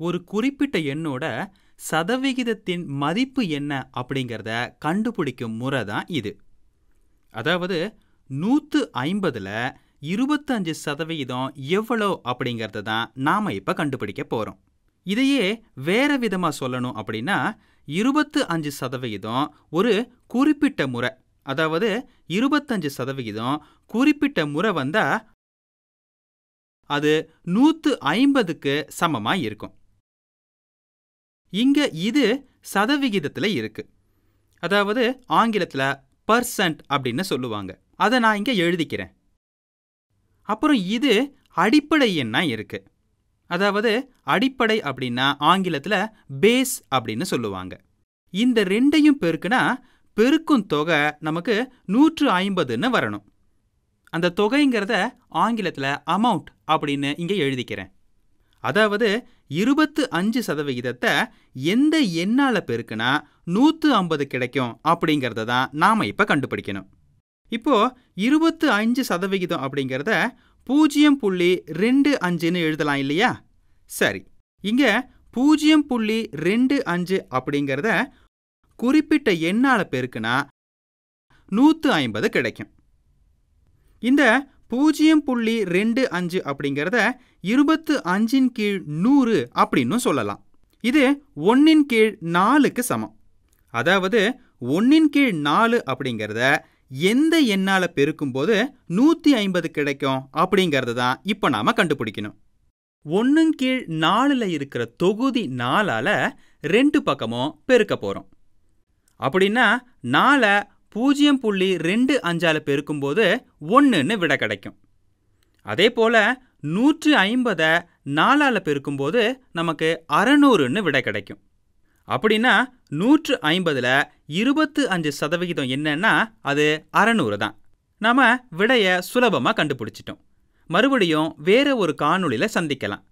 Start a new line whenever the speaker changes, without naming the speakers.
ஒரு குறிப்பிட்ட எண்ணோட சதவிகிதத்தின் மதிப்பு என்ன அப்படிங்கிறத கண்டுபிடிக்கும் முறை தான் இது. அதாவது நூற்று ஐம்பதில் இருபத்தஞ்சு சதவிகிதம் எவ்வளோ அப்படிங்கிறத தான் நாம் இப்போ கண்டுபிடிக்க போகிறோம் இதையே வேற விதமாக சொல்லணும் அப்படின்னா இருபத்து அஞ்சு சதவிகிதம் ஒரு குறிப்பிட்ட முறை அதாவது இருபத்தஞ்சு சதவிகிதம் குறிப்பிட்ட முறை வந்தால் அது நூற்று ஐம்பதுக்கு சமமாக இருக்கும். இங்கே இது சதவிகிதத்தில் இருக்கு. அதாவது ஆங்கிலத்தில் பர்சன்ட் அப்படின்னு சொல்லுவாங்க. அதை நான் இங்கே எழுதிக்கிறேன். அப்புறம் இது அடிப்படை எண்ணாக இருக்கு. அதாவது அடிப்படை அப்படின்னா ஆங்கிலத்தில் பேஸ் அப்படின்னு சொல்லுவாங்க. இந்த ரெண்டையும் பெருக்குனா பெருக்கும் தொகை நமக்கு நூற்று ஐம்பதுன்னு வரணும். அந்த தொகைங்கிறத ஆங்கிலத்தில் அமௌண்ட் அப்படின்னு இங்கே எழுதிக்கிறேன். அதாவது இருபத்து அஞ்சு சதவிகிதத்தை எந்த எண்ணால் பெருக்குனா நூற்று ஐம்பது கிடைக்கும் அப்படிங்கிறத தான் நாம் இப்போ கண்டுபிடிக்கணும். இப்போ இருபத்து அஞ்சு சதவிகிதம் அப்படிங்கிறத பூஜ்ஜியம் புள்ளி ரெண்டு அஞ்சுன்னு எழுதலாம் இல்லையா? சரி இங்க பூஜ்ஜியம் புள்ளி ரெண்டு அஞ்சு அப்படிங்கிறத குறிப்பிட்ட எண்ணால் பெருக்குனா நூற்று ஐம்பது கிடைக்கும். இந்த பூஜ்ஜியம் புள்ளி ரெண்டு அஞ்சு அப்படிங்கிறத இருபத்து அஞ்சின் கீழ் நூறு அப்படின்னும் சொல்லலாம். இது ஒன்னின் கீழ் நாலுக்கு சமம். அதாவது ஒன்னின் கீழ் நாலு அப்படிங்கிறத எந்த எண்ணால் பெருக்கும்போது நூற்றி ஐம்பது கிடைக்கும் அப்படிங்கிறது தான் இப்போ நாம் கண்டுபிடிக்கணும். ஒன்றும் கீழ் நாலில் இருக்கிற தொகுதி நாலால் ரெண்டு பக்கமும் பெருக்க போகிறோம் அப்படின்னா நாலை பூஜ்ஜியம் புள்ளி ரெண்டு அஞ்சால் பெருக்கும்போது ஒன்றுன்னு விட கிடைக்கும். அதே போல் நூற்று ஐம்பதை நாலால் பெருக்கும்போது நமக்கு அறநூறுன்னு விட கிடைக்கும். அப்படின்னா நூற்று ஐம்பதில் இருபத்து அஞ்சு சதவிகிதம் என்னன்னா அது அறநூறு தான். நாம் விடையை சுலபமாக கண்டுபிடிச்சிட்டோம். மறுபடியும் வேற ஒரு காணொளியில் சந்திக்கலாம்.